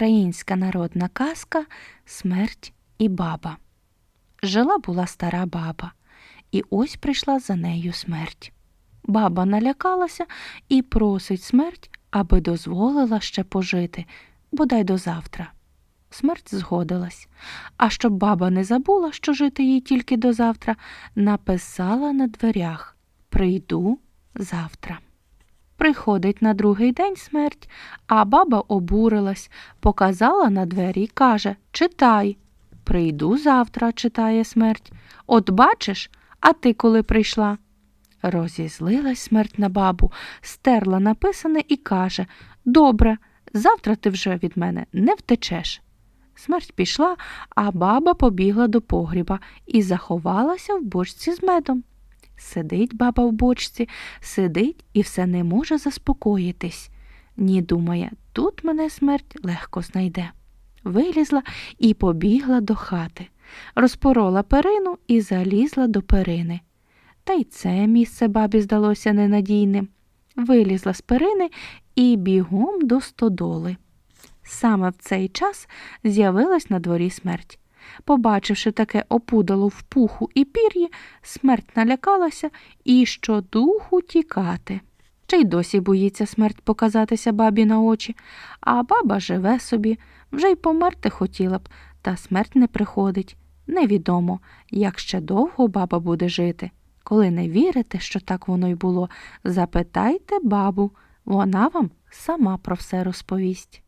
Українська народна казка Смерть і баба. Жила була стара баба, і ось прийшла за нею смерть. Баба налякалася і просить смерть, аби дозволила ще пожити, бодай до завтра. Смерть згодилась, а щоб баба не забула, що жити їй тільки до завтра, написала на дверях Прийду завтра. Приходить на другий день смерть, а баба обурилась, показала на двері й каже Читай. Прийду завтра, читає смерть. От бачиш, а ти коли прийшла? Розізлилась смерть на бабу, стерла написане і каже Добре, завтра ти вже від мене не втечеш. Смерть пішла, а баба побігла до погріба і заховалася в бочці з медом. Сидить баба в бочці, сидить і все не може заспокоїтись. Ні, думає, тут мене смерть легко знайде. Вилізла і побігла до хати, розпорола перину і залізла до перини. Та й це місце бабі здалося ненадійним. Вилізла з перини і бігом до стодоли. Саме в цей час з'явилась на дворі смерть. Побачивши таке опудало в пуху і пір'ї, смерть налякалася і щодуху тікати. Чи й досі боїться смерть показатися бабі на очі, а баба живе собі, вже й померти хотіла б, та смерть не приходить. Невідомо, як ще довго баба буде жити. Коли не вірите, що так воно й було, запитайте бабу, вона вам сама про все розповість.